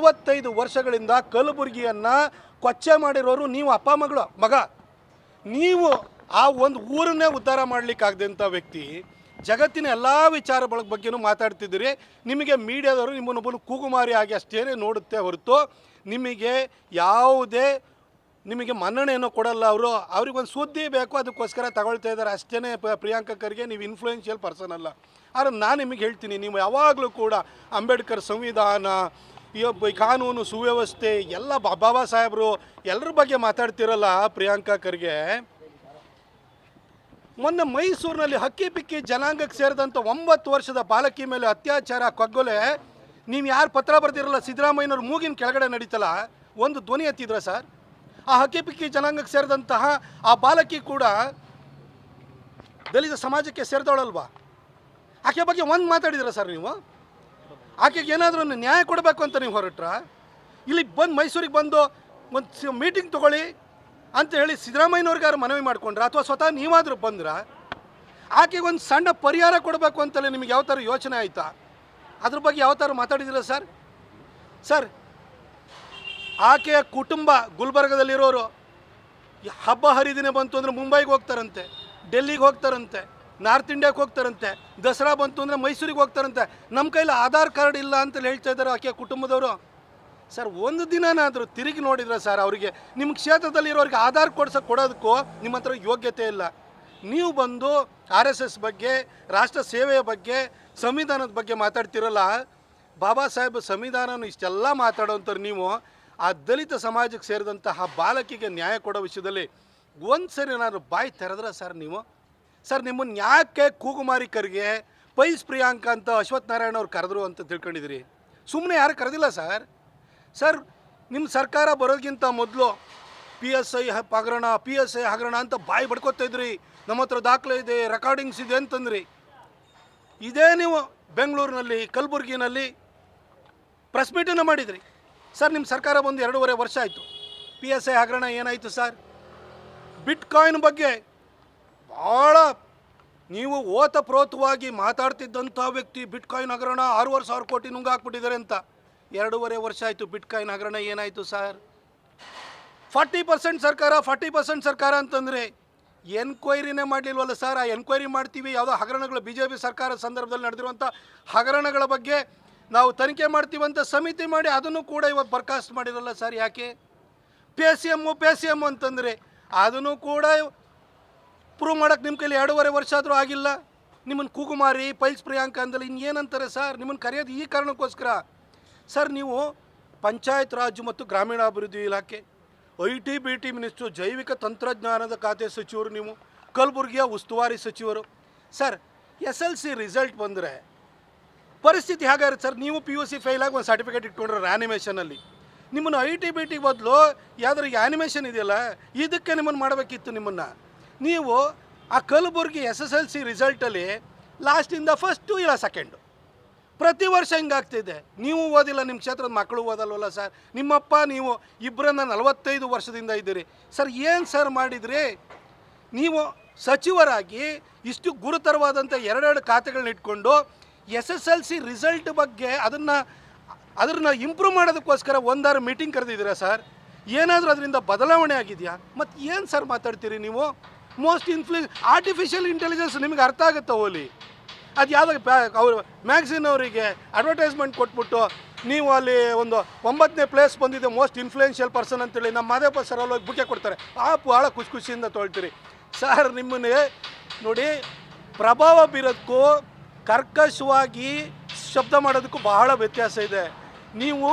ನಲವತ್ತೈದು ವರ್ಷಗಳಿಂದ ಕಲಬುರಗಿಯನ್ನು ಕೊಚ್ಚೆ ಮಾಡಿರೋರು ನೀವು ಅಪ್ಪ ಮಗಳು, ಮಗ. ನೀವು ಆ ಒಂದು ಊರನ್ನೇ ಉದ್ಧಾರ ಮಾಡಲಿಕ್ಕಾಗದಂಥ ವ್ಯಕ್ತಿ ಜಗತ್ತಿನ ಎಲ್ಲ ವಿಚಾರಗಳ ಬಗ್ಗೆನೂ ಮಾತಾಡ್ತಿದ್ದೀರಿ. ನಿಮಗೆ ಮೀಡಿಯಾದವರು ನಿಮ್ಮನ್ನೊಬ್ಬನು ಕೂಗುಮಾರಿ ಆಗಿ ಅಷ್ಟೇನೇ ನೋಡುತ್ತೆ ಹೊರತು ನಿಮಗೆ ಯಾವುದೇ ನಿಮಗೆ ಮನ್ನಣೆಯನ್ನು ಕೊಡಲ್ಲ ಅವರು. ಅವ್ರಿಗೊಂದು ಸುದ್ದಿ ಬೇಕು, ಅದಕ್ಕೋಸ್ಕರ ತಗೊಳ್ತಾ ಇದ್ದಾರೆ. ಅಷ್ಟೇ ಪ್ರಿಯಾಂಕ ಖರ್ಗೆ ನೀವು ಇನ್ಫ್ಲೂಯೆನ್ಷಿಯಲ್ ಪರ್ಸನ್ ಅಲ್ಲ. ಆದರೆ ನಾನು ನಿಮಗೆ ಹೇಳ್ತೀನಿ, ನೀವು ಯಾವಾಗಲೂ ಕೂಡ ಅಂಬೇಡ್ಕರ್ ಸಂವಿಧಾನ ಈ ಕಾನೂನು ಸುವ್ಯವಸ್ಥೆ ಎಲ್ಲ ಬಾಬಾ ಸಾಹೇಬರು ಎಲ್ಲರ ಬಗ್ಗೆ ಮಾತಾಡ್ತಿರಲ್ಲ ಪ್ರಿಯಾಂಕಾ ಖರ್ಗೆ? ಮೊನ್ನೆ ಮೈಸೂರಿನಲ್ಲಿ ಹಕ್ಕಿ ಪಿಕ್ಕಿ ಜನಾಂಗಕ್ಕೆ ಸೇರಿದಂಥ ಒಂಬತ್ತು ವರ್ಷದ ಬಾಲಕಿ ಮೇಲೆ ಅತ್ಯಾಚಾರ, ಕೊಗ್ಗೊಲೆ. ನೀವು ಯಾರು ಪತ್ರ ಬರ್ದಿರಲ್ಲ? ಸಿದ್ದರಾಮಯ್ಯನವ್ರ ಮೂಗಿನ ಕೆಳಗಡೆ ನಡೀತಲ್ಲ. ಒಂದು ಧ್ವನಿ ಎತ್ತಿದ್ರ ಸರ್? ಆ ಹಕ್ಕಿ ಪಿಕ್ಕಿ ಜನಾಂಗಕ್ಕೆ ಸೇರಿದಂತಹ ಆ ಬಾಲಕಿ ಕೂಡ ದಲಿತ ಸಮಾಜಕ್ಕೆ ಸೇರಿದವಳಲ್ವಾ? ಆಕೆ ಬಗ್ಗೆ ಒಂದು ಮಾತಾಡಿದ್ರ ಸರ್ ನೀವು? ಆಕೆಗೆ ಏನಾದರೂ ಒಂದು ನ್ಯಾಯ ಕೊಡಬೇಕು ಅಂತ ನೀವು ಹೊರಟ್ರ? ಇಲ್ಲಿಗೆ ಬಂದು ಮೈಸೂರಿಗೆ ಬಂದು ಒಂದು ಮೀಟಿಂಗ್ ತಗೊಳ್ಳಿ ಅಂತ ಹೇಳಿ ಸಿದ್ದರಾಮಯ್ಯನವ್ರಿಗಾರು ಮನವಿ ಮಾಡ್ಕೊಂಡ್ರ? ಅಥವಾ ಸ್ವತಃ ನೀವಾದರೂ ಬಂದ್ರ? ಆಕೆಗೆ ಒಂದು ಸಣ್ಣ ಪರಿಹಾರ ಕೊಡಬೇಕು ಅಂತಲೇ ನಿಮಗೆ ಯಾವ ಥರ ಯೋಚನೆ ಆಯಿತಾ? ಅದ್ರ ಬಗ್ಗೆ ಯಾವ ಥರ ಮಾತಾಡಿದಿರ ಸರ್? ಸರ್, ಆಕೆಯ ಕುಟುಂಬ ಗುಲ್ಬರ್ಗದಲ್ಲಿರೋರು, ಹಬ್ಬ ಹರಿದಿನ ಬಂತು ಅಂದರೆ ಮುಂಬೈಗೆ ಹೋಗ್ತಾರಂತೆ, ಡೆಲ್ಲಿಗೆ ಹೋಗ್ತಾರಂತೆ. ನಾರ್ತ್ ಇಂಡಿಯಾಕ್ಕೆ ಹೋಗ್ತಾರಂತೆ. ದಸರಾ ಬಂತು ಅಂದರೆ ಮೈಸೂರಿಗೆ ಹೋಗ್ತಾರಂತೆ. ನಮ್ಮ ಕೈಲಿ ಆಧಾರ್ ಕಾರ್ಡ್ ಇಲ್ಲ ಅಂತ ಹೇಳ್ತಾ ಇದ್ದಾರೆ ಆಕೆ ಕುಟುಂಬದವರು. ಸರ್, ಒಂದು ದಿನನಾದರೂ ತಿರುಗಿ ನೋಡಿದ್ರೆ ಸರ್, ಅವರಿಗೆ ನಿಮ್ಮ ಕ್ಷೇತ್ರದಲ್ಲಿರೋರಿಗೆ ಆಧಾರ್ ಕೊಡ್ಸಕ್ಕೆ ಕೊಡೋದಕ್ಕೂ ನಿಮ್ಮ ಹತ್ರ ಯೋಗ್ಯತೆ ಇಲ್ಲ. ನೀವು ಬಂದು ಆರ್ ಎಸ್ ಎಸ್ ಬಗ್ಗೆ, ರಾಷ್ಟ್ರ ಸೇವೆಯ ಬಗ್ಗೆ, ಸಂವಿಧಾನದ ಬಗ್ಗೆ ಮಾತಾಡ್ತಿರಲ್ಲ, ಬಾಬಾ ಸಾಹೇಬ್ ಸಂವಿಧಾನನ ಇಷ್ಟೆಲ್ಲ ಮಾತಾಡೋಂಥವ್ರು ನೀವು, ಆ ದಲಿತ ಸಮಾಜಕ್ಕೆ ಸೇರಿದಂತಹ ಬಾಲಕಿಗೆ ನ್ಯಾಯ ಕೊಡೋ ವಿಷಯದಲ್ಲಿ ಒಂದು ಸರಿ ನಾನು ಬಾಯಿ ತೆರೆದ್ರೆ ಸರ್ ನೀವು? ಸರ್ ನಿಮ್ಮನ್ನು ಯಾಕೆ ಕೂಗುಮಾರಿಕರಿಗೆ ಪೈಸ್ ಪ್ರಿಯಾಂಕ ಅಂತ ಅಶ್ವಥ್ ನಾರಾಯಣ ಅವ್ರು ಕರೆದ್ರು ಅಂತ ತಿಳ್ಕೊಂಡಿದ್ದೀರಿ? ಸುಮ್ಮನೆ ಯಾರು ಕರೆದಿಲ್ಲ ಸರ್. ಸರ್ ನಿಮ್ಮ ಸರ್ಕಾರ ಬರೋದಕ್ಕಿಂತ ಮೊದಲು ಪಿ ಎಸ್ ಐ ಹಗರಣ ಪಿ ಎಸ್ ಐ ಹಗರಣ ಅಂತ ಬಾಯಿ ಬಡ್ಕೊತಾ ಇದ್ರಿ. ನಮ್ಮ ಹತ್ರ ದಾಖಲೆ ಇದೆ ರೆಕಾರ್ಡಿಂಗ್ಸ್ ಇದೆ ಅಂತಂದ್ರಿ. ಇದೇ ನೀವು ಬೆಂಗಳೂರಿನಲ್ಲಿ, ಕಲಬುರಗಿನಲ್ಲಿ ಪ್ರೆಸ್ ಮೀಟನ್ನು ಮಾಡಿದ್ರಿ. ಸರ್ ನಿಮ್ಮ ಸರ್ಕಾರ ಬಂದು ಎರಡೂವರೆ ವರ್ಷ ಆಯಿತು. ಪಿ ಎಸ್ ಐ ಹಗರಣ ಏನಾಯಿತು ಸರ್? ಬಿಟ್ ಕಾಯಿನ್ ಬಗ್ಗೆ ಭಾಳ ನೀವು ಓತಪ್ರೋತವಾಗಿ ಮಾತಾಡ್ತಿದ್ದಂಥ ವ್ಯಕ್ತಿ ಬಿಟ್ ಕಾಯಿನ್ ಹಗರಣ ಆರೂವರೆ ಸಾವಿರ ಕೋಟಿ ನುಂಗಾಕ್ಬಿಟ್ಟಿದ್ದಾರೆ ಅಂತ. ಎರಡೂವರೆ ವರ್ಷ ಆಯಿತು ಬಿಟ್ ಕಾಯಿನ್ ಹಗರಣ ಏನಾಯಿತು ಸರ್? ಫಾರ್ಟಿ ಪರ್ಸೆಂಟ್ ಸರ್ಕಾರ, ಫಾರ್ಟಿ ಪರ್ಸೆಂಟ್ ಸರ್ಕಾರ ಅಂತಂದರೆ ಎನ್ಕ್ವೈರಿನೇ ಮಾಡಲಿಲ್ವಲ್ಲ ಸರ್? ಆ ಎನ್ಕ್ವೈರಿ ಮಾಡ್ತೀವಿ, ಯಾವುದೋ ಹಗರಣಗಳು ಬಿ ಜೆ ಪಿ ಸರ್ಕಾರದ ಸಂದರ್ಭದಲ್ಲಿ ನಡೆದಿರುವಂಥ ಹಗರಣಗಳ ಬಗ್ಗೆ ನಾವು ತನಿಖೆ ಮಾಡ್ತೀವಂತ ಸಮಿತಿ ಮಾಡಿ ಅದನ್ನು ಕೂಡ ಇವತ್ತು ಬರ್ಖಾಸ್ತು ಮಾಡಿರಲ್ಲ ಸರ್ ಯಾಕೆ? P S C M P S C M ಅಂತಂದರೆ ಅದನ್ನು ಕೂಡ ಪ್ರೂವ್ ಮಾಡೋಕ್ಕೆ ನಿಮ್ಮ ಕೈಲಿ ಎರಡೂವರೆ ವರ್ಷ ಆದರೂ ಆಗಿಲ್ಲ. ನಿಮ್ಮನ್ನು ಕೂಗುಮಾರಿ ಪೈಲ್ಸ್ ಪ್ರಿಯಾಂಕ ಅಂದಲ್ಲಿ ಇನ್ನೇನಂತಾರೆ ಸರ್? ನಿಮ್ಮನ್ನು ಕರೆಯೋದು ಈ ಕಾರಣಕ್ಕೋಸ್ಕರ. ಸರ್, ನೀವು ಪಂಚಾಯತ್ ರಾಜ್ ಮತ್ತು ಗ್ರಾಮೀಣಾಭಿವೃದ್ಧಿ ಇಲಾಖೆ, I T B T minister ಜೈವಿಕ ತಂತ್ರಜ್ಞಾನದ ಖಾತೆ ಸಚಿವರು ನೀವು, ಕಲಬುರಗಿಯ ಉಸ್ತುವಾರಿ ಸಚಿವರು. Sir, S L C result ಬಂದರೆ ಪರಿಸ್ಥಿತಿ ಹೇಗಾಗುತ್ತೆ ಸರ್? ನೀವು ಪಿ ಯು ಸಿ ಫೇಲ್ ಆಗಿ ಒಂದು ಸರ್ಟಿಫಿಕೇಟ್ ಇಟ್ಕೊಂಡ್ರೆ ಆ್ಯನಿಮೇಷನಲ್ಲಿ ನಿಮ್ಮನ್ನು ಐ ಟಿ ಬಿ ಟಿ ಬದಲು ಯಾವ್ದಾರು ಆ್ಯನಿಮೇಷನ್ ಇದೆಯಲ್ಲ, ಇದಕ್ಕೆ ನಿಮ್ಮನ್ನು ಮಾಡಬೇಕಿತ್ತು ನಿಮ್ಮನ್ನು. ನೀವು ಆ Kalaburagi S S L C ರಿಸಲ್ಟಲ್ಲಿ ಲಾಸ್ಟಿಂದ ಫಸ್ಟು ಇಲ್ಲ ಸೆಕೆಂಡು ಪ್ರತಿ ವರ್ಷ ಹಿಂಗಾಗ್ತಿದೆ? ನೀವು ಓದಿಲ್ಲ ನಿಮ್ಮ ಕ್ಷೇತ್ರದ ಮಕ್ಕಳು ಓದಲ್ವಲ್ಲ ಸರ್ ನಿಮ್ಮಪ್ಪ, ನೀವು ಇಬ್ಬರನ್ನ ನಲವತ್ತೈದು ವರ್ಷದಿಂದ ಇದ್ದೀರಿ. ಸರ್ ಏನು ಸರ್ ಮಾಡಿದ್ರಿ? ನೀವು ಸಚಿವರಾಗಿ ಇಷ್ಟು ಗುರುತರವಾದಂಥ ಎರಡೆರಡು ಖಾತೆಗಳನ್ನ ಇಟ್ಕೊಂಡು S S L C result ಬಗ್ಗೆ ಅದನ್ನು ಅದನ್ನು ಇಂಪ್ರೂವ್ ಮಾಡೋದಕ್ಕೋಸ್ಕರ ಒಂದಾರು ಮೀಟಿಂಗ್ ಕರೆದಿದ್ದೀರಾ ಸರ್ ಏನಾದರೂ ಅದರಿಂದ ಬದಲಾವಣೆ ಆಗಿದೆಯಾ? ಮತ್ತು ಏನು ಸರ್ ಮಾತಾಡ್ತೀರಿ ನೀವು? ಮೋಸ್ಟ್ ಇನ್ಫ್ಲೂಯೆನ್ಸ್ ಆರ್ಟಿಫಿಷಿಯಲ್ ಇಂಟೆಲಿಜೆನ್ಸ್ ನಿಮಗೆ ಅರ್ಥ ಆಗುತ್ತೆ ಓಲಿ? ಅದು ಯಾವುದೋ ಅವರು ಮ್ಯಾಗ್ಝಿನ್ ಅವರಿಗೆ ಅಡ್ವರ್ಟೈಸ್ಮೆಂಟ್ ಕೊಟ್ಬಿಟ್ಟು ನೀವು ಅಲ್ಲಿ ಒಂದು ಒಂಬತ್ತನೇ ಪ್ಲೇಸ್ ಬಂದಿದೆ ಮೋಸ್ಟ್ ಇನ್ಫ್ಲೂಯೆನ್ಷಿಯಲ್ ಪರ್ಸನ್ ಅಂತೇಳಿ ನಮ್ಮ ಮಾದೇಪ ಸರ್ ಅಲ್ಲಿ ಹೋಗಿ ಬುಕ್ಕೆ ಕೊಡ್ತಾರೆ. ಆ ಭಾಳ ಖುಷಿ ಖುಷಿಯಿಂದ ತೊಳ್ತೀರಿ. ಸರ್ ನಿಮ್ಮನ್ನೇ ನೋಡಿ ಪ್ರಭಾವ ಬೀರೋದಕ್ಕೂ ಕರ್ಕಶವಾಗಿ ಶಬ್ದ ಮಾಡೋದಕ್ಕೂ ಬಹಳ ವ್ಯತ್ಯಾಸ ಇದೆ. ನೀವು